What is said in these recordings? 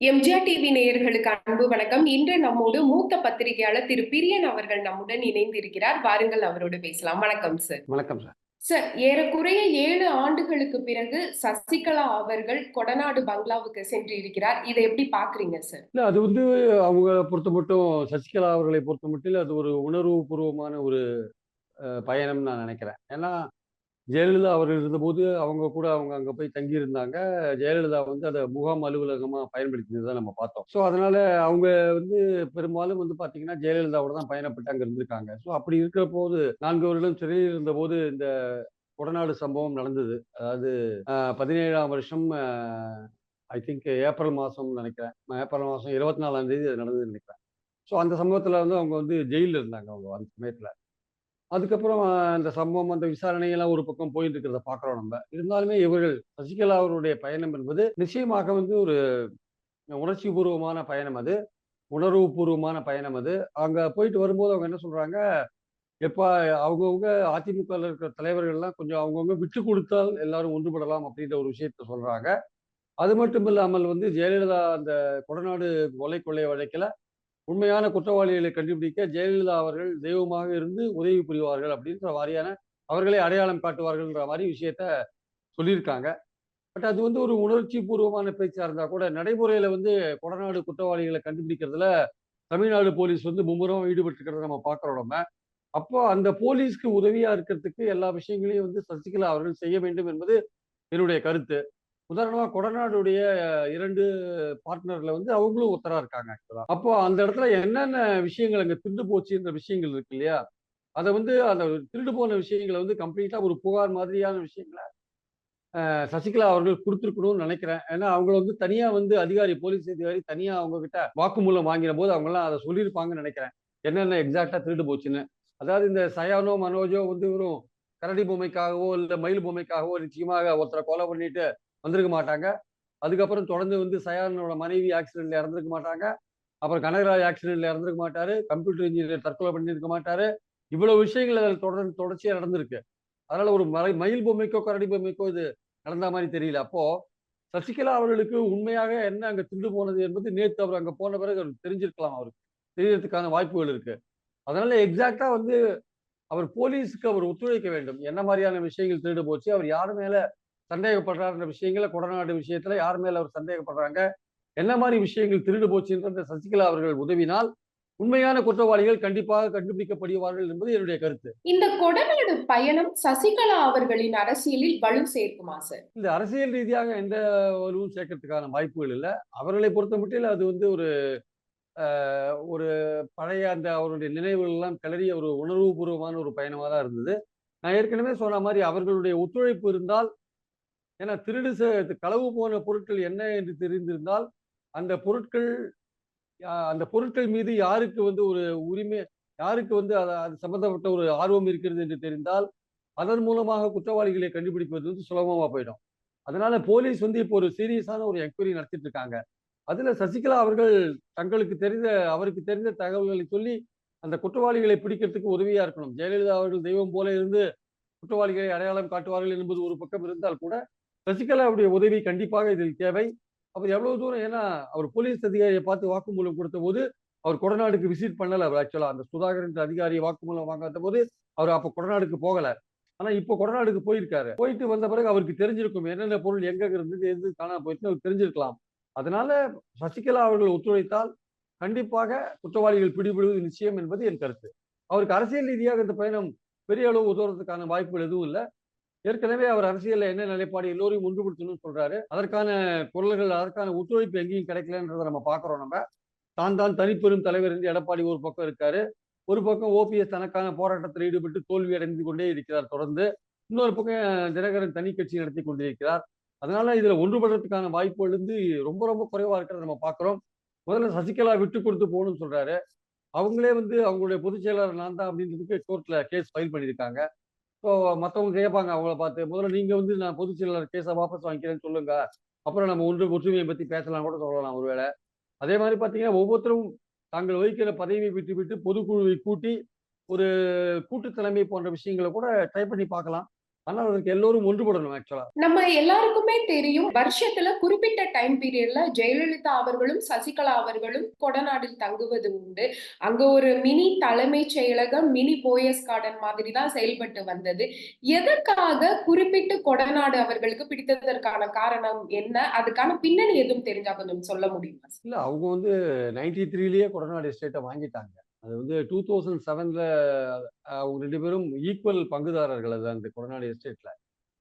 MGR TV நேயர்களுக்கு அன்பு வணக்கம். இன்று நம்மோடு மூத்த பத்திரிகையாளர் திரு பிரியன் அவர்கள் நம்முடன் இணைந்திருக்கிறார். வாருங்கள் அவரோடு பேசலாம். வணக்கம் சார் வணக்கம் சார் சார் ஏறக்குறைய ஏழு ஆண்டுகளுக்கு பிறகு சசிகலா அவர்கள் கொடநாடு பங்களாவுக்கு சென்று இருக்கிறார் இதை எப்படி பாக்குறீங்க சார் இல்லை அது வந்து அவங்க பொறுத்த மட்டும் சசிகலா அவர்களை பொறுத்த மட்டும் அது ஒரு உணர்வுபூர்வமான ஒரு அஹ், பயணம்னு நான் நினைக்கிறேன். ஏன்னா ஜெயலலிதா அவர் இருந்தபோது அவங்க கூட அவங்க அங்கே போய் தங்கியிருந்தாங்க. ஜெயலலிதா வந்து அதை முகாம் அலுவலகமாக பயன்படுத்தினதை நம்ம பார்த்தோம். ஸோ அதனால அவங்க வந்து பெரும்பாலும் வந்து பார்த்தீங்கன்னா ஜெயலலிதாவோட தான் பயணப்பட்டு அங்கே இருந்திருக்காங்க. ஸோ அப்படி இருக்கிற போது நான்கு வருடம் சிறையில் இருந்தபோது இந்த கொடநாடு சம்பவம் நடந்தது. அதாவது பதினேழாம் வருஷம் ஐ திங்க் ஏப்ரல் மாதம் நினைக்கிறேன். ஏப்ரல் மாதம் இருபத்தி நாலாம் தேதி அது நடந்ததுன்னு நினைக்கிறேன். ஸோ அந்த சம்பவத்தில் வந்து அவங்க வந்து ஜெயிலில் இருந்தாங்க அவங்க அந்த சமயத்தில். அதுக்கப்புறம் அந்த சம்பவம் அந்த விசாரணையெல்லாம் ஒரு பக்கம் போயிட்டு இருக்கிறத பார்க்குறோம் நம்ம. இருந்தாலுமே இவர்கள் சசிகலா அவருடைய பயணம் என்பது நிச்சயமாக வந்து ஒரு உணர்ச்சி பூர்வமான பயணம் அது. உணர்வுபூர்வமான பயணம் அது. அங்கே போயிட்டு வரும்போது அவங்க என்ன சொல்கிறாங்க எப்போ அவங்கவுங்க அதிமுகவில் இருக்கிற தலைவர்கள்லாம் கொஞ்சம் அவங்கவுங்க விட்டு கொடுத்தால் எல்லாரும் ஒன்றுபடலாம் அப்படின்ற ஒரு விஷயத்த சொல்கிறாங்க அது மட்டும் இல்லாமல் வந்து ஜெயலலிதா அந்த கொடநாடு கொலை கொள்ளை வழக்கில் உண்மையான குற்றவாளிகளை கண்டுபிடிக்க ஜெயலலிதா அவர்கள் தெய்வமாக இருந்து உதவி புரிவார்கள் அப்படின்ற வாரியான அவர்களே அடையாளம் காட்டுவார்கள்ன்ற மாதிரி விஷயத்த சொல்லியிருக்காங்க. பட் அது வந்து ஒரு உணர்ச்சி பூர்வமான பேச்சாக இருந்தால் கூட நடைமுறையில் வந்து கொடநாடு குற்றவாளிகளை கண்டுபிடிக்கிறதுல தமிழ்நாடு போலீஸ் வந்து மும்முரம் ஈடுபட்டிருக்கிறத நம்ம பார்க்குறோம் நம்ம. அப்போ அந்த போலீஸ்க்கு உதவியாக இருக்கிறதுக்கு எல்லா விஷயங்களையும் வந்து சசிகலா அவர்கள் செய்ய வேண்டும் என்பது என்னுடைய கருத்து. உதாரணமாக கொடநாடுடைய இரண்டு பார்ட்னர்ல வந்து அவங்களும் ஒத்தரா இருக்காங்க. ஆக்சுவலா அப்போ அந்த இடத்துல என்னென்ன விஷயங்கள் அங்கே திருடு போச்சுன்ற விஷயங்கள் இருக்கு இல்லையா? அதை வந்து அந்த திருடு போன விஷயங்களை வந்து கம்ப்ளீட்டா ஒரு புகார் மாதிரியான விஷயங்களை சசிகலா அவர்கள் கொடுத்துருக்கணும்னு நினைக்கிறேன். ஏன்னா அவங்கள வந்து தனியா வந்து அதிகாரி போலீஸ் அதிகாரி தனியா அவங்க கிட்ட வாக்குமூலம் வாங்கின போது அவங்க எல்லாம் அதை சொல்லியிருப்பாங்கன்னு நினைக்கிறேன். என்னென்ன எக்ஸாக்டா திருடு போச்சுன்னு. அதாவது இந்த சயானோ மனோஜோ வந்து வெறும் கரடி பொம்மைக்காகவோ இல்லை மயில் பொம்மைக்காகவோ நிச்சயமாக ஒருத்தரை கொலை பண்ணிட்டு வந்திருக்க மாட்டாங்க. அதுக்கப்புறம் தொடர்ந்து வந்து சயானோட மனைவி ஆக்சிடென்ட்ல இறந்துருக்க மாட்டாங்க. அப்புறம் கனகராஜ் ஆக்சிடென்ட்ல இறந்துருக்க மாட்டாரு. கம்ப்யூட்டர் இன்ஜினியர் தற்கொலை பண்ணியிருக்க மாட்டாரு. இவ்வளவு விஷயங்கள் அதில் தொடர்ந்து தொடர்ச்சியா நடந்திருக்கு. அதனால ஒரு மலை மயில் பொம்மைக்கோ கரடி பொம்மைக்கோ இது நடந்த மாதிரி தெரியல. அப்போ சசிகலா அவர்களுக்கு உண்மையாக என்ன அங்க திண்டு போனது என்பது நேற்று அவர் அங்க போன பிறகு தெரிஞ்சிருக்கலாம் அவருக்கு. தெரியறதுக்கான வாய்ப்புகள் இருக்கு. அதனால எக்ஸாக்டா வந்து அவர் போலீஸுக்கு அவர் ஒத்துழைக்க வேண்டும். என்ன மாதிரியான விஷயங்கள் திருடு போச்சு அவர் யார் மேல சந்தேகப்படுறாருன்ற விஷயங்களை கொடநாடு விஷயத்துல யார் மேல அவர் சந்தேகப்படுறாங்க? என்ன மாதிரி விஷயங்கள் திருடு போச்சுன்ற சசிகலா அவர்கள் உதவினால் உண்மையான குற்றவாளிகள் கண்டிப்பாக கண்டுபிடிக்கப்படுவார்கள் என்பது என்னுடைய கருத்து. இந்த கொடநாடு பயணம் சசிகலா அவர்களின் அரசியலில் வலு சேர்க்குமா சார்? இந்த அரசியல் ரீதியாக எந்த வலுவும் சேர்க்கறதுக்கான வாய்ப்புகள் இல்லை. அவர்களை பொறுத்த மட்டும் அது வந்து ஒரு ஒரு பழைய அந்த அவருடைய நினைவுகள் எல்லாம் கிளறிய ஒரு உணர்வுபூர்வமான ஒரு பயணமாக தான் இருந்தது. நான் ஏற்கனவே சொன்ன மாதிரி அவர்களுடைய ஒத்துழைப்பு இருந்தால் ஏன்னா திருடு செ- களவு போன பொருட்கள் என்ன என்று தெரிந்திருந்தால் அந்த பொருட்கள் அந்த பொருட்கள் மீது யாருக்கு வந்து ஒரு உரிமை யாருக்கு வந்து அது அது சம்பந்தப்பட்ட ஒரு ஆர்வம் இருக்கிறது என்று தெரிந்தால் அதன் மூலமாக குற்றவாளிகளை கண்டுபிடிப்பது வந்து சுலபமாக போயிடும். அதனால போலீஸ் வந்து இப்போ ஒரு சீரியஸான ஒரு என்கொயரி நடத்திட்டு இருக்காங்க அதுல சசிகலா அவர்கள் தங்களுக்கு தெரிந்த அவருக்கு தெரிந்த தகவல்களை சொல்லி அந்த குற்றவாளிகளை பிடிக்கிறதுக்கு உதவியா இருக்கணும். ஜெயலலிதா அவர்கள் தெய்வம் போல இருந்து குற்றவாளிகளை அடையாளம் காட்டுவார்கள் என்பது ஒரு பக்கம் இருந்தால் கூட சசிகலாவுடைய உதவி கண்டிப்பாக இதில் தேவை. அவர் எவ்வளவு தூரம் ஏன்னா அவர் போலீஸ் அதிகாரியை பார்த்து வாக்குமூலம் கொடுத்த போது அவர் கொடநாடுக்கு விசிட் பண்ணல. அவர் ஆக்சுவலா அந்த சுதாகரன் அதிகாரியை அதிகாரி வாக்குமூலம் வாங்காத போது அவர் அப்ப கொடநாடுக்கு போகல. ஆனா இப்போ கொடநாடுக்கு போயிருக்காரு. போயிட்டு வந்த பிறகு அவருக்கு தெரிஞ்சிருக்கும் என்னென்ன பொருள் எங்க இருந்தது எது காணாம போயிட்டு அவர் தெரிஞ்சிருக்கலாம். அதனால சசிகலா அவர்கள் ஒத்துழைத்தால் கண்டிப்பாக குற்றவாளிகள் பிடிபடுவது நிச்சயம் என்பது என் கருத்து. அவருக்கு அரசியல் ரீதியாக இந்த பயணம் பெரிய அளவு உதவுறதுக்கான வாய்ப்புகள் எதுவும் இல்லை. ஏற்கனவே அவர் அரசியல் என்ன நிலைப்பாடு எல்லோரையும் ஒன்றுபடுத்தணும்னு சொல்றாரு. அதற்கான குரல்கள் அதற்கான ஒத்துழைப்பு எங்கேயும் கிடைக்கலன்றதை நம்ம பாக்குறோம் நம்ம. தான் தான் தனிப்பெரும் தலைவர் இருந்து எடப்பாடி ஒரு பக்கம் இருக்காரு. ஒரு பக்கம் ஓபிஎஸ் தனக்கான போராட்டத்தில் ஈடுபட்டு தோல்வி அடைந்து கொண்டே இருக்கிறார் தொடர்ந்து. இன்னொரு பக்கம் தினகரன் தனி கட்சி நடத்தி கொண்டிருக்கிறார். அதனால இதுல ஒன்றுபடுறதுக்கான வாய்ப்புகள் வந்து ரொம்ப ரொம்ப குறைவா இருக்கிறத நம்ம பாக்குறோம் முதல்ல சசிகலா விட்டு கொடுத்து போகணும்னு சொல்றாரு. அவங்களே வந்து அவங்களுடைய பொதுச் செயலாளர் நான் தான் அப்படின்றதுக்கு கோர்ட்ல கேஸ் ஃபைல் பண்ணியிருக்காங்க. ஸோ மற்றவங்க கேட்பாங்க அவங்கள பார்த்து முதல்ல நீங்க வந்து நான் பொதுச் செயலாளர் கேஸை வாபஸ் வாங்கிக்கிறேன்னு சொல்லுங்க. அப்புறம் நம்ம ஒன்று ஒற்றுமையை பத்தி பேசலாம் கூட சொல்லலாம் ஒருவேளை. அதே மாதிரி பார்த்தீங்கன்னா ஒவ்வொருத்தரும் தாங்கள் வகிக்கிற பதவியை விட்டு விட்டு பொதுக்குழுவை கூட்டி ஒரு கூட்டு தலைமை போன்ற விஷயங்களை கூட ட்ரை பண்ணி பார்க்கலாம். ஆனால் அதற்கு எல்லோரும் ஒன்றுபடணும் ஆக்சுவலா நம்ம எல்லாருக்குமே தெரியும் வருஷத்துல குறிப்பிட்ட டைம் பீரியட்ல ஜெயலலிதா அவர்களும் சசிகலா அவர்களும் கொடநாடில் தங்குவது உண்டு. அங்க ஒரு மினி தலைமைச் செயலகம் மினி போயஸ் கார்டன் மாதிரி தான் செயல்பட்டு வந்தது. எதற்காக குறிப்பிட்டு கொடநாடு அவர்களுக்கு பிடித்ததற்கான காரணம் என்ன? அதுக்கான பின்னணி எதுவும் தெரிஞ்சா கொஞ்சம் சொல்ல முடியுமா? இல்லை அவங்க வந்து நைன்டி த்ரீலேயே கொடநாடு எஸ்டேட்டை வாங்கிட்டாங்க. அது வந்து டூ தௌசண்ட் செவனில் அவங்க ரெண்டு பேரும் ஈக்குவல் பங்குதாரர்கள் அது அந்த கொடநாடு எஸ்டேட்டில்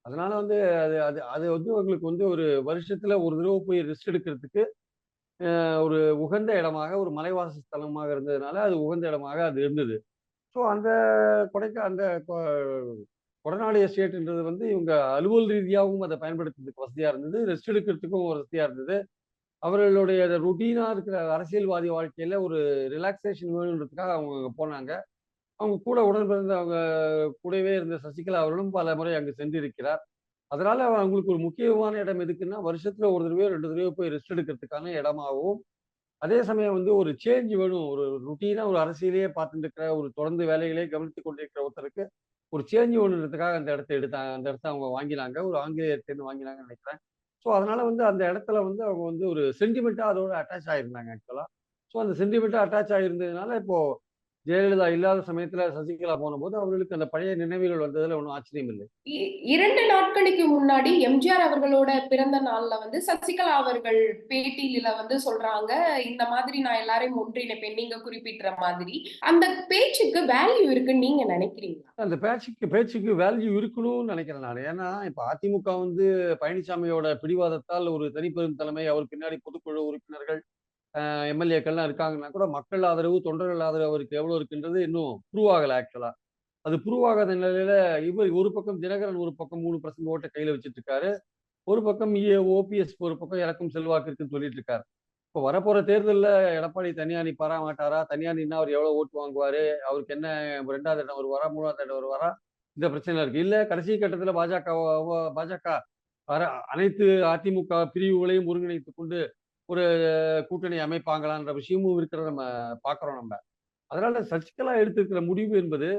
அதனால வந்து அது அது அது வந்து அவங்களுக்கு வந்து ஒரு வருஷத்தில் ஒரு தடவை போய் ரெஸ்ட் எடுக்கிறதுக்கு ஒரு உகந்த இடமாக ஒரு மலைவாச ஸ்தலமாக இருந்ததுனால அது உகந்த இடமாக அது இருந்தது. ஸோ அந்த கொடைக்க அந்த கொ- கொடநாடு எஸ்டேட்ன்றது வந்து இவங்க அலுவல் ரீதியாகவும் அதை பயன்படுத்துறதுக்கு வசதியாக இருந்தது ரெஸ்ட் எடுக்கிறதுக்கும் வசதியாக இருந்தது. அவர்களுடைய ருட்டீனாக இருக்கிற அரசியல்வாதி வாழ்க்கையில் ஒரு ரிலாக்ஸேஷன் வேணுன்றதுக்காக அவங்க போனாங்க. அவங்க கூட உடன் பிறந்த அவங்க கூடவே இருந்த சசிகலா அவர்களும் பல முறை அங்கு சென்றிருக்கிறார். அதனால அவங்களுக்கு ஒரு முக்கியமான இடம் எதுக்குன்னா வருஷத்துல ஒரு தடவையோ ரெண்டு தடவையோ போய் ரெஸ்ட் எடுக்கிறதுக்கான இடமாகவும் அதே சமயம் வந்து ஒரு சேஞ்ச் வேணும். ஒரு ருட்டீனா ஒரு அரசியலையே பார்த்துட்டு இருக்கிற ஒரு தொடர்ந்து வேலைகளே கவனித்து கொண்டிருக்கிற ஒருத்தருக்கு ஒரு சேஞ்ச் வேணுன்றதுக்காக அந்த இடத்த எடுத்தாங்க அந்த இடத்த அவங்க வாங்கினாங்க. ஒரு ஆங்கிலேயர்கிட்ட வாங்கினாங்கன்னு நினைக்கிறேன். ஸோ அதனால வந்து அந்த இடத்துல வந்து அவங்க வந்து ஒரு சென்டிமெண்ட்டாக அதோட அட்டாச் ஆயிருந்தாங்க ஆக்சுவலாக ஸோ அந்த சென்டிமெண்ட்டாக அட்டாச் ஆகிருந்ததுனால இப்போது ஜெயலலிதா இல்லாத சமயத்துல சசிகலா போன போது அவர்களுக்கு அந்த பழைய நினைவுகள் வந்ததுல ஒன்றும் ஆச்சரியம் இல்லை. இரண்டு நாட்களுக்கு முன்னாடி எம்ஜிஆர் அவர்களோட பிறந்த நாள்ல வந்து சசிகலா அவர்கள் பேட்டியில வந்து சொல்றாங்க இந்த மாதிரி நான் எல்லாரையும் ஒன்றிணைப்பேன் நீங்க குறிப்பிட்ட மாதிரி. அந்த பேச்சுக்கு வேல்யூ இருக்குன்னு நீங்க நினைக்கிறீங்களா? அந்த பேச்சுக்கு பேச்சுக்கு வேல்யூ இருக்கணும்னு நினைக்கிறேன் நான். ஏன்னா இப்போ அதிமுக வந்து பழனிசாமியோட பிடிவாதத்தால் ஒரு தனிப்பெரும் தலைமை அவர் பின்னாடி பொதுக்குழு உறுப்பினர்கள் எம்எல்ஏக்கள்லாம் இருக்காங்கன்னா கூட மக்கள் ஆதரவு தொண்டர்கள் ஆதரவு அவருக்கு எவ்வளோ இருக்குன்றது இன்னும் ப்ரூவ் ஆகலை ஆக்சுவலா அது ப்ரூவ் ஆகாத நிலையில இவர் ஒரு பக்கம் தினகரன் ஒரு பக்கம் மூணு பர்சன்ட் ஓட்டை கையில வச்சுட்டு இருக்காரு ஒரு பக்கம் ஓபிஎஸ் ஒரு பக்கம் இறக்கும் செல்வாக்கு இருக்குன்னு சொல்லிட்டு இருக்காரு இப்போ வரப்போற தேர்தலில் எடப்பாடி தனியா நிப்பாரா மாட்டாரா தனியா நின்னா அவர் எவ்வளோ ஓட்டு வாங்குவாரு? அவருக்கு என்ன ரெண்டாவது இடம் ஒரு வரா மூணாவது இடம் ஒரு வரா இந்த பிரச்சனை இருக்கு. இல்ல கடைசி கட்டத்தில் பாஜக பாஜக வர- அனைத்து அதிமுக பிரிவுகளையும் ஒருங்கிணைத்து கொண்டு ஒரு கூட்டணி அமைப்பாங்களான்ற விஷயமும் இருக்கிறத நம்ம பார்க்குறோம் நம்ம. அதனால சசிகலா எடுத்திருக்கிற முடிவு என்பது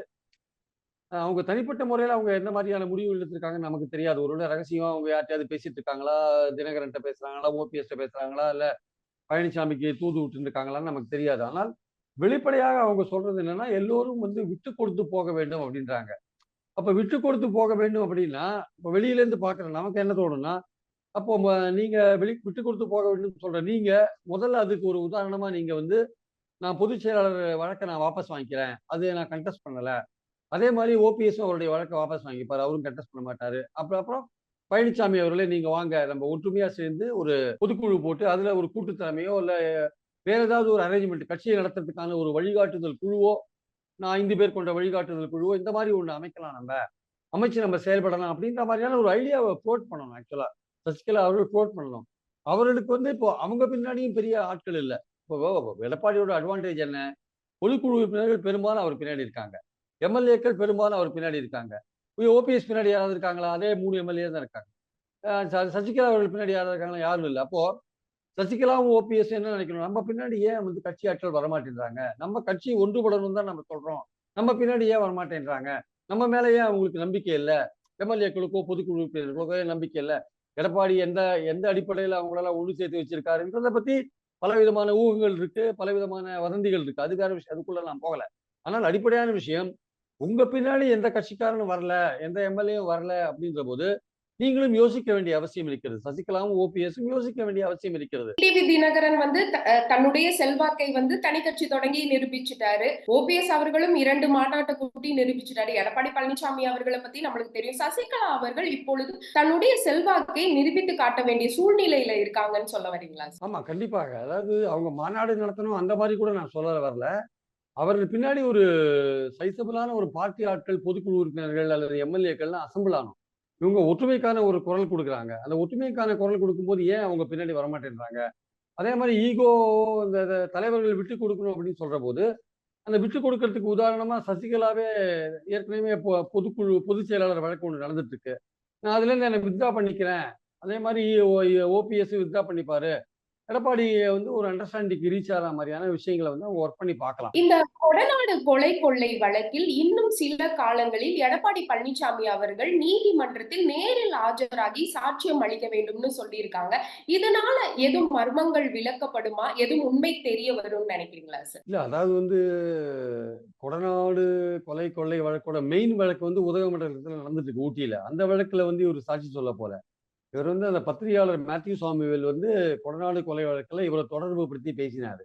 அவங்க தனிப்பட்ட முறையில் அவங்க என்ன மாதிரியான முடிவு எடுத்திருக்காங்கன்னு நமக்கு தெரியாது. ஒருவேளை ரகசியமாக அவங்க யார்ட்டையாவது பேசிட்டு இருக்காங்களா? தினகரன்ட்ட பேசுறாங்களா? ஓபிஎஸ்ட்ட பேசுறாங்களா? இல்ல பழனிசாமிக்கு தூது விட்டு இருக்காங்களான்னு நமக்கு தெரியாது. ஆனால் வெளிப்படையாக அவங்க சொல்றது என்னன்னா எல்லோரும் வந்து விட்டு கொடுத்து போக வேண்டும் அப்படின்றாங்க. அப்ப விட்டு கொடுத்து போக வேண்டும் அப்படின்னா இப்போ வெளியில இருந்து நமக்கு என்ன தோணும்னா அப்போ நீங்க வெளி விட்டு கொடுத்து போக வேண்டும் சொல்ற நீங்க முதல்ல அதுக்கு ஒரு உதாரணமா நீங்க வந்து நான் பொதுச் செயலாளர் வழக்கை நான் வாபஸ் வாங்கிக்கிறேன். அது நான் கண்டெஸ்ட் பண்ணல. அதே மாதிரி ஓபிஎஸ் அவருடைய வழக்கை வாபஸ் வாங்கிப்பாரு. அவரும் கண்டெஸ்ட் பண்ண மாட்டாரு. அப்புறம் அப்புறம் பழனிசாமி அவர்களே நீங்க வாங்க நம்ம ஒற்றுமையா சேர்ந்து ஒரு பொதுக்குழு போட்டு அதுல ஒரு கூட்டு தலைமையோ இல்ல வேற ஏதாவது ஒரு அரேஞ்ச்மெண்ட் கட்சியை நடத்துறதுக்கான ஒரு வழிகாட்டுதல் குழுவோ நான் ஐந்து பேர் கொண்ட வழிகாட்டுதல் குழுவோ இந்த மாதிரி ஒன்று அமைக்கலாம் நம்ம. அமைச்சு நம்ம செயல்படலாம் அப்படின்ற மாதிரியான ஒரு ஐடியாவை ப்ளோட் பண்ணணும் ஆக்சுவலா சசிகலா அவர்கள் கோட் பண்ணணும் அவர்களுக்கு வந்து இப்போ அவங்க பின்னாடியும் பெரிய ஆட்கள் இல்லை. இப்போ எடப்பாடியோட அட்வான்டேஜ் என்ன? பொதுக்குழு உறுப்பினர்கள் பெரும்பாலும் அவர் பின்னாடி இருக்காங்க. எம்எல்ஏக்கள் பெரும்பாலும் அவர் பின்னாடி இருக்காங்க. ஓபிஎஸ் பின்னாடி யாராவது இருக்காங்களா? அதே மூணு எம்எல்ஏ தான் இருக்காங்க. சசிகலா அவர்கள் பின்னாடி யாராவது இருக்காங்களா? யாரும் இல்லை. அப்போ சசிகலாவும் ஓபிஎஸ் என்ன நினைக்கணும்? நம்ம பின்னாடி ஏன் வந்து கட்சி ஆட்கள் வரமாட்டேன்றாங்க? நம்ம கட்சி ஒன்றுபடணும் தான் நம்ம சொல்றோம். நம்ம பின்னாடி ஏன் வரமாட்டேன்றாங்க? நம்ம மேல ஏன் அவங்களுக்கு நம்பிக்கை இல்லை? எம்எல்ஏக்களுக்கோ பொதுக்குழு உறுப்பினர்களுக்கோ நம்பிக்கை இல்லை? எடப்பாடி எந்த எந்த அடிப்படையில் அவங்களால ஒன்று சேர்த்து வச்சிருக்காருன்றதை பத்தி பலவிதமான ஊகங்கள் இருக்கு பலவிதமான வதந்திகள் இருக்கு. அதுக்கான விஷயம் அதுக்குள்ள நான் போகல. ஆனால் அடிப்படையான விஷயம் உங்க பின்னாடி எந்த கட்சிக்காரனும் வரல எந்த எம்எல்ஏவும் வரல அப்படின்ற போது நீங்களும் யோசிக்க வேண்டிய அவசியம் இருக்கிறது. சசிகலாவும் ஓபிஎஸும் யோசிக்க வேண்டிய அவசியம் இருக்கிறது. டிவி தினகரன் வந்து தன்னுடைய செல்வாக்கை வந்து தனி கட்சி தொடங்கி நிரூபிச்சுட்டாரு. ஓபிஎஸ் அவர்களும் இரண்டு மாநாட்டை கூட்டி நிரூபிச்சுட்டாரு. எடப்பாடி பழனிசாமி அவர்களை பத்தி நம்மளுக்கு தெரியும். சசிகலா அவர்கள் இப்பொழுது தன்னுடைய செல்வாக்கை நிரூபித்து காட்ட வேண்டிய சூழ்நிலையில இருக்காங்கன்னு சொல்ல வரீங்களா? ஆமா கண்டிப்பாக. அதாவது அவங்க மாநாடு நடத்தணும் அந்த மாதிரி கூட நான் சொல்ல வரல. அவர்கள் பின்னாடி ஒரு சைசபிளான ஒரு பார்ட்டி ஆட்கள் பொதுக்குழு உறுப்பினர்கள் அல்லது எம்எல்ஏக்கள்லாம் அசம்பிள் ஆனோம். இவங்க ஒற்றுமைக்கான ஒரு குரல் கொடுக்குறாங்க. அந்த ஒற்றுமைக்கான குரல் கொடுக்கும்போது ஏன் அவங்க பின்னாடி வரமாட்டேன்றாங்க? அதே மாதிரி ஈகோ இந்த தலைவர்கள் விட்டு கொடுக்கணும் அப்படின்னு சொல்ற போது அந்த விட்டு கொடுக்கறதுக்கு உதாரணமா சசிகலாவே ஏற்கனவே பொ- பொதுக்குழு பொதுச் செயலாளர் வழக்கு ஒன்று நடந்துட்டு இருக்கு நான் அதுல இருந்து என்னை வித்ரா பண்ணிக்கிறேன். அதே மாதிரி ஓபிஎஸ் வித்ரா பண்ணிப்பாரு. எடப்பாடியை வந்து ஒரு அண்டர்ஸ்டாண்டிங் ரீச் ஆகிற மாதிரியான விஷயங்களை வந்து அவங்க ஒர்க் பண்ணி பார்க்கலாம். இந்த கொடநாடு கொலை கொள்ளை வழக்கில் இன்னும் சில காலங்களில் எடப்பாடி பழனிசாமி அவர்கள் நீதிமன்றத்தில் நேரில் ஆஜராகி சாட்சியம் அளிக்க வேண்டும்னு சொல்லியிருக்காங்க. இதனால எதுவும் மர்மங்கள் விளக்கப்படுமா? எதுவும் உண்மை தெரிய வரும்னு நினைக்கிறீங்களா சார் இல்ல அதாவது வந்து கொடநாடு கொலை கொள்ளை வழக்கோட மெயின் வழக்கு வந்து உதகமண்டலத்தில் நடந்துட்டு இருக்கு ஊட்டியில. அந்த வழக்குல வந்து இவர் சாட்சி சொல்ல போல. இவர் வந்து அந்த பத்திரிகையாளர் மேத்யூ சுவாமிவேல் வந்து கொடநாடு கொலை வழக்கில் இவரை தொடர்பு படுத்தி பேசினார்.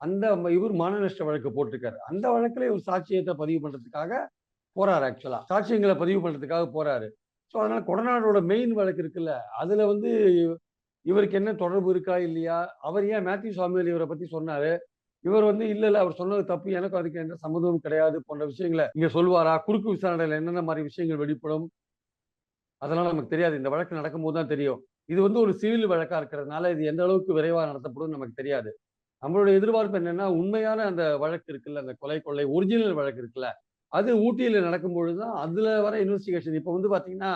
அந்த இவர் மான நஷ்ட வழக்கு போட்டிருக்காரு. அந்த வழக்கில் இவர் சாட்சியத்தை பதிவு பண்ணுறதுக்காக போறாரு ஆக்சுவலா சாட்சியங்களை பதிவு பண்ணுறதுக்காக போறாரு. ஸோ அதனால கொடநாடோட மெயின் வழக்கு இருக்குல்ல அதுல வந்து இவருக்கு என்ன தொடர்பு இருக்கா இல்லையா? அவர் ஏன் மேத்யூ சுவாமிவேல் இவரை பத்தி சொன்னாரு? இவர் வந்து இல்ல இல்ல அவர் சொன்னது தப்பு எனக்கு அதுக்கு எந்த சம்மந்தமும் கிடையாது போன்ற விஷயங்களை இங்க சொல்வாரா? குறுக்கு விசாரணையில என்னென்ன மாதிரி விஷயங்கள் வெளிப்படும்? அதெல்லாம் நமக்கு தெரியாது. இந்த வழக்கு நடக்கும்போது தான் தெரியும். இது வந்து ஒரு சிவில் வழக்கா இருக்கிறதுனால இது எந்த அளவுக்கு விரைவாக நடத்தப்படும் நமக்கு தெரியாது. நம்மளுடைய எதிர்பார்ப்பு என்னன்னா உண்மையான அந்த வழக்கு இருக்குல்ல அந்த கொலை கொள்ளை ஒரிஜினல் வழக்கு இருக்குல்ல அது ஊட்டியில் நடக்கும்பொழுது தான் அதுல வர இன்வெஸ்டிகேஷன் இப்போ வந்து பாத்தீங்கன்னா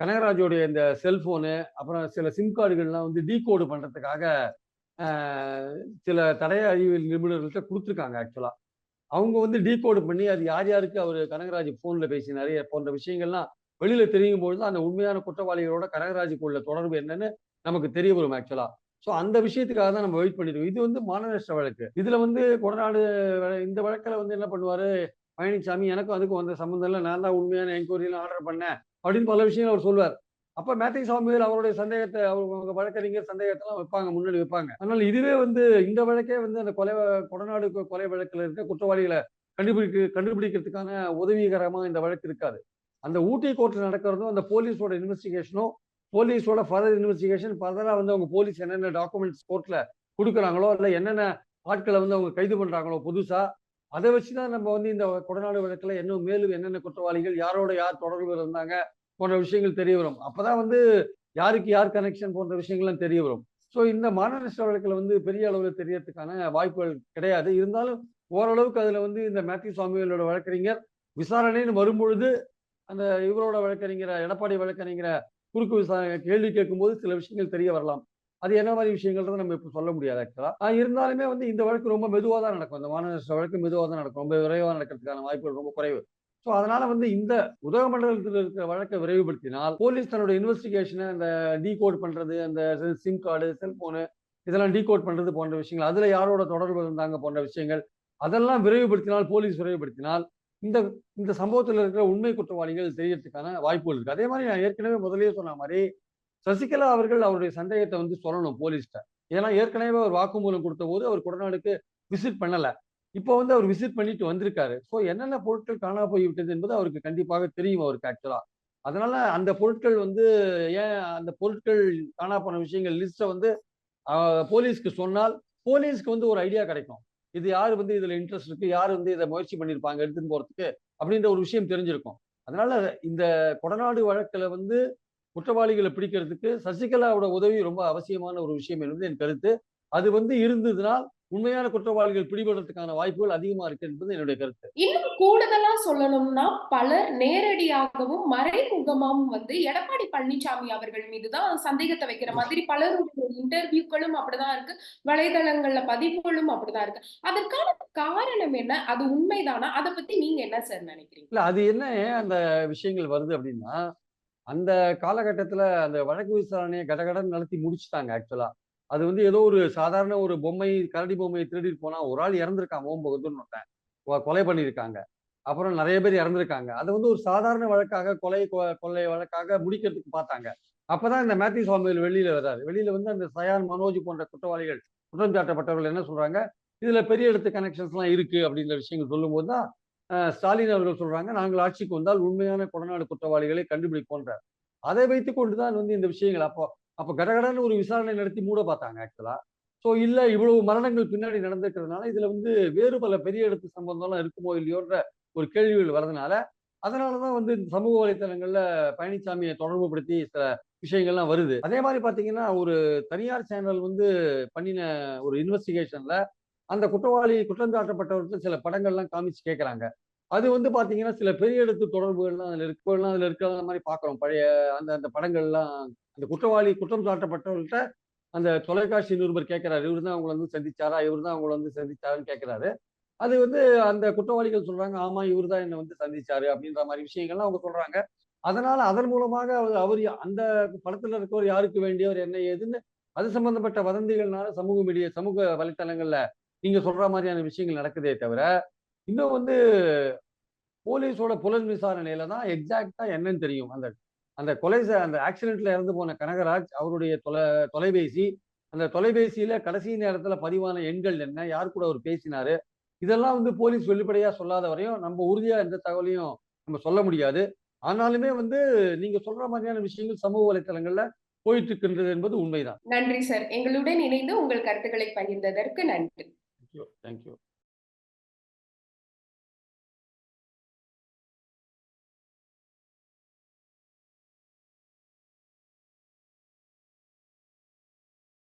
கனகராஜோடைய இந்த செல்போனு அப்புறம் சில சிம் கார்டுகள்லாம் வந்து டீகோடு பண்றதுக்காக பண்ணுறதுக்காக சில தடைய அறிவியல் நிபுணர்கள்ட்ட கொடுத்துருக்காங்க ஆக்சுவலா அவங்க வந்து டீகோடு பண்ணி அது யார் யாருக்கு அவர் கனகராஜ் ஃபோனில் பேசினாரு போன்ற விஷயங்கள்லாம் வெளியில தெரியும் பொழுது அந்த உண்மையான குற்றவாளிகளோட கனகராஜுக்குள்ள தொடர்பு என்னன்னு நமக்கு தெரிய வரும் ஆக்சுவலா ஸோ அந்த விஷயத்துக்காக தான் நம்ம வெயிட் பண்ணிருக்கோம் இது வந்து மான நஷ்ட வழக்கு. இதுல வந்து கொடநாடு வழ- இந்த வழக்கில் வந்து என்ன பண்ணுவாரு? பழனிசாமி எனக்கும் அதுக்கும் வந்த சம்மந்தம் இல்லை. நான் தான் உண்மையான என்கொயரிலாம் ஆர்டர் பண்ணேன் அப்படின்னு பல விஷயங்கள் அவர் சொல்வார். அப்ப மேத்யூ சாமியில் அவருடைய சந்தேகத்தை அவங்க வழக்கறிஞர் சந்தேகத்தெல்லாம் வைப்பாங்க முன்னாடி வைப்பாங்க. அதனால இதுவே வந்து இந்த வழக்கே வந்து அந்த கொலை கொடநாடு கொலை வழக்கில் இருக்க குற்றவாளிகளை கண்டுபிடிக்க கண்டுபிடிக்கிறதுக்கான உதவிகரமாக இந்த வழக்கு இருக்காது. அந்த ஊட்டி கோர்ட்டில் நடக்கிறதும் அந்த போலீஸோட இன்வெஸ்டிகேஷனும் போலீஸோட ஃபர்தர் இன்வெஸ்டிகேஷன் ஃபர்தராக வந்து அவங்க போலீஸ் என்னென்ன டாக்குமெண்ட்ஸ் கோர்ட்டில் கொடுக்குறாங்களோ இல்லை என்னென்ன ஆட்களை வந்து அவங்க கைது பண்ணுறாங்களோ புதுசாக அதை வச்சு தான் நம்ம வந்து இந்த கொடநாடு வழக்கில் இன்னும் மேலும் என்னென்ன குற்றவாளிகள் யாரோட யார் தொடர்பு இருந்தாங்க போன்ற விஷயங்கள் தெரிய வரும். அப்போதான் வந்து யாருக்கு யார் கனெக்ஷன் போன்ற விஷயங்கள்லாம் தெரிய வரும். ஸோ இந்த மான வழக்கில் வந்து பெரிய அளவில் தெரியறதுக்கான வாய்ப்புகள் கிடையாது. இருந்தாலும் ஓரளவுக்கு அதில் வந்து இந்த மேத்யூ சுவாமிகளோட வழக்கறிஞர் விசாரணைன்னு வரும்பொழுது அந்த இவரோட வழக்கறிஞர் எடப்பாடி வழக்கறிஞர குறுக்கு விசாரணை கேள்வி கேட்கும்போது சில விஷயங்கள் தெரிய வரலாம். அது என்ன மாதிரி விஷயங்கள்ன்றத நம்ம இப்போ சொல்ல முடியாது ஆக்சுவலாக இருந்தாலுமே வந்து இந்த வழக்கு ரொம்ப மெதுவாக தான் நடக்கும். இந்த மாநில வழக்கு மெதுவாக தான் நடக்கும். ரொம்ப விரைவாக நடக்கிறதுக்கான வாய்ப்புகள் ரொம்ப குறைவு. ஸோ அதனால வந்து இந்த உதகமண்டலத்தில் இருக்கிற வழக்கை விரைவுபடுத்தினால் போலீஸ் தன்னோட இன்வெஸ்டிகேஷனை அந்த டீகோட் பண்ணுறது அந்த சிம் கார்டு செல்போனு இதெல்லாம் டீகோட் பண்ணுறது போன்ற விஷயங்கள் அதில் யாரோட தொடர்பு இருந்தாங்க போன்ற விஷயங்கள் அதெல்லாம் விரைவுபடுத்தினால் போலீஸ் விரைவுபடுத்தினால் இந்த இந்த சம்பவத்தில் இருக்கிற உண்மை குற்றவாளிகள் தெரியறதுக்கான வாய்ப்புகள் இருக்கு. அதே மாதிரி நான் ஏற்கனவே முதலே சொன்ன மாதிரி சசிகலா அவர்கள் அவருடைய சந்தேகத்தை வந்து சொல்லணும் போலீஸ்கிட்ட. ஏன்னா ஏற்கனவே அவர் வாக்குமூலம் கொடுத்த போது அவர் குடநாடுக்கு விசிட் பண்ணல. இப்போ வந்து அவர் விசிட் பண்ணிட்டு வந்திருக்காரு. ஸோ என்னென்ன பொருட்கள் காணா போய்விட்டது என்பது அவருக்கு கண்டிப்பாக தெரியும் அவருக்கு ஆக்சுவலா அதனால அந்த பொருட்கள் வந்து ஏன் அந்த பொருட்கள் காணா போன விஷயங்கள் லிஸ்ட்டை வந்து போலீஸ்க்கு சொன்னால் போலீஸ்க்கு வந்து ஒரு ஐடியா கிடைக்கும். இது யார் வந்து இதுல இன்ட்ரெஸ்ட் இருக்கு? யார் வந்து இதை முயற்சி பண்ணியிருப்பாங்க? எடுத்துன்னு போறதுக்கு அப்படின்ற ஒரு விஷயம் தெரிஞ்சிருக்கும். அதனால இந்த கொடநாடு வழக்குல வந்து குற்றவாளிகளை பிடிக்கிறதுக்கு சசிகலாவோட உதவி ரொம்ப அவசியமான ஒரு விஷயம் என்பது என் கருத்து. அது வந்து இருந்ததுனால் உண்மையான குற்றவாளிகள் பிடிபடுறதுக்கான வாய்ப்புகள் அதிகமா இருக்கு என்பது என்னுடைய கருத்து. இன்னும் கூடுதலா சொல்லணும்னா பலர் நேரடியாகவும் மறைமுகமாகவும் வந்து எடப்பாடி பழனிசாமி அவர்கள் மீதுதான் சந்தேகத்தை வைக்கிற மாதிரி பலருடைய இன்டர்வியூக்களும் அப்படிதான் இருக்கு. வலைதளங்கள்ல பதிவுகளும் அப்படிதான் இருக்கு. அதற்கான காரணம் என்ன? அது உண்மைதானா? அதை பத்தி நீங்க என்ன சார் நினைக்கிறீங்க? இல்ல அது என்ன அந்த விஷயங்கள் வருது அப்படின்னா அந்த காலகட்டத்துல அந்த வழக்கு விசாரணையை கடகடன் நடத்தி முடிச்சுட்டாங்க ஆக்சுவலா அது வந்து ஏதோ ஒரு சாதாரண ஒரு பொம்மை கரடி பொம்மையை திருடிட்டு போனா ஒரு ஆள் இறந்திருக்கான் ஓம் பகதூர்னு ஒருத்தன். கொ- கொலை பண்ணியிருக்காங்க. அப்புறம் நிறைய பேர் இறந்துருக்காங்க. அதை வந்து ஒரு சாதாரண வழக்காக கொலை கொ- கொள்ளை வழக்காக முடிக்கிறதுக்கு பார்த்தாங்க. அப்பதான் இந்த மேத்யூ சுவாமிகள் வெளியில வர்றாரு. வெளியில வந்து அந்த சயான் மனோஜ் போன்ற குற்றவாளிகள் குற்றம் சாட்டப்பட்டவர்கள் என்ன சொல்றாங்க? இதுல பெரிய இடத்து கனெக்ஷன்ஸ் எல்லாம் இருக்கு அப்படின்ற விஷயங்கள் சொல்லும்போது தான் ஸ்டாலின் அவர்கள் சொல்றாங்க நாங்கள் ஆட்சிக்கு வந்தால் உண்மையான கொடநாடு குற்றவாளிகளை கண்டுபிடிப்போன்றார் அதை வைத்துக் கொண்டுதான் வந்து இந்த விஷயங்கள் அப்போ அப்போ கடகடன்னு ஒரு விசாரணை நடத்தி மூட பார்த்தாங்க ஆக்சுவலா ஸோ இல்ல இவ்வளவு மரணங்கள் பின்னாடி நடந்துக்கிறதுனால இதுல வந்து வேறு பல பெரிய இடத்து சம்பந்தம்லாம் இருக்குமோ இல்லையோன்ற ஒரு கேள்விகள் வரதுனால அதனாலதான் வந்து இந்த சமூக வலைத்தளங்கள்ல பழனிசாமியை தொடர்புபடுத்தி சில விஷயங்கள்லாம் வருது. அதே மாதிரி பாத்தீங்கன்னா ஒரு தனியார் சேனல் வந்து பண்ணின ஒரு இன்வெஸ்டிகேஷன்ல அந்த குற்றவாளி குற்றம் சாட்டப்பட்டவர்கள் சில படங்கள்லாம் காமிச்சு கேட்கறாங்க அது வந்து பாத்தீங்கன்னா சில பெரிய இடத்து தொடர்புகள்லாம் அதுல இருக்குலாம் அதுல இருக்கிற மாதிரி பாக்குறோம். பழைய அந்த அந்த படங்கள்லாம் அந்த குற்றவாளி குற்றம் சாட்டப்பட்டவர்கிட்ட அந்த தொலைக்காட்சி நிருபர் கேட்கிறாரு. இவர் தான் அவங்கள வந்து சந்திச்சாரா? இவர் தான் அவங்களை வந்து சந்திச்சாருன்னு கேட்கிறாரு. அது வந்து அந்த குற்றவாளிகள் சொல்றாங்க ஆமா இவர் தான் என்னை வந்து சந்திச்சாரு அப்படின்ற மாதிரி விஷயங்கள்லாம் அவங்க சொல்றாங்க. அதனால அதன் மூலமாக அவர் அவர் அந்த படத்துல இருக்கவர் யாருக்கு வேண்டியவர் என்ன ஏதுன்னு அது சம்பந்தப்பட்ட வதந்திகள்னால சமூக மீடியா சமூக வலைத்தளங்கள்ல நீங்க சொல்ற மாதிரியான விஷயங்கள் நடக்குதே தவிர இன்னும் வந்து போலீஸோட புலன் விசாரணையில தான் எக்ஸாக்டா என்னன்னு தெரியும். அந்த அந்த கொலை அந்த ஆக்சிடென்ட்ல இறந்து போன கனகராஜ் அவருடைய தொலை தொலைபேசி அந்த தொலைபேசியில கடைசி நேரத்துல பதிவான எண்கள் என்ன யார் கூட அவர் பேசினாரு இதெல்லாம் வந்து போலீஸ் வெளிப்படையா சொல்லாத வரையும் நம்ம உறுதியா எந்த தகவலையும் நம்ம சொல்ல முடியாது. ஆனாலுமே வந்து நீங்க சொல்ற மாதிரியான விஷயங்கள் சமூக வலைத்தளங்கள்ல போயிட்டு இருக்கின்றது என்பது உண்மைதான். நன்றி சார். எங்களுடன் இணைந்து உங்கள் கருத்துக்களை பகிர்ந்ததற்கு நன்றி.